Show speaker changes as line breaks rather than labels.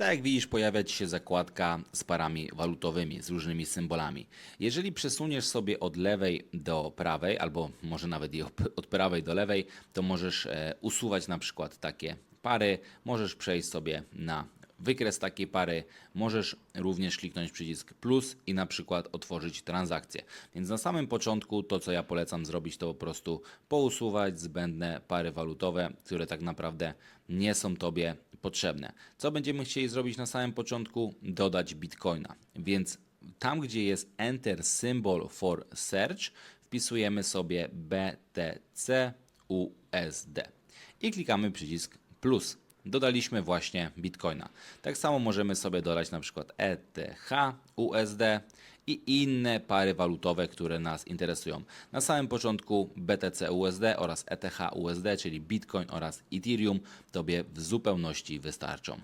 Tak jak widzisz, pojawia Ci się zakładka z parami walutowymi, z różnymi symbolami. Jeżeli przesuniesz sobie od lewej do prawej, albo może nawet i od prawej do lewej, to możesz e, usuwać na przykład takie pary, możesz przejść sobie na wykres takiej pary, możesz również kliknąć przycisk plus i na przykład otworzyć transakcję. Więc na samym początku to, co ja polecam zrobić, to po prostu pousuwać zbędne pary walutowe, które tak naprawdę nie są Tobie potrzebne. Co będziemy chcieli zrobić na samym początku? Dodać Bitcoina. Więc tam, gdzie jest Enter Symbol for Search, wpisujemy sobie BTC USD i klikamy przycisk plus. Dodaliśmy właśnie Bitcoina. Tak samo możemy sobie dodać na przykład ETH, USD i inne pary walutowe, które nas interesują. Na samym początku BTC USD oraz ETH USD, czyli Bitcoin oraz Ethereum, Tobie w zupełności wystarczą.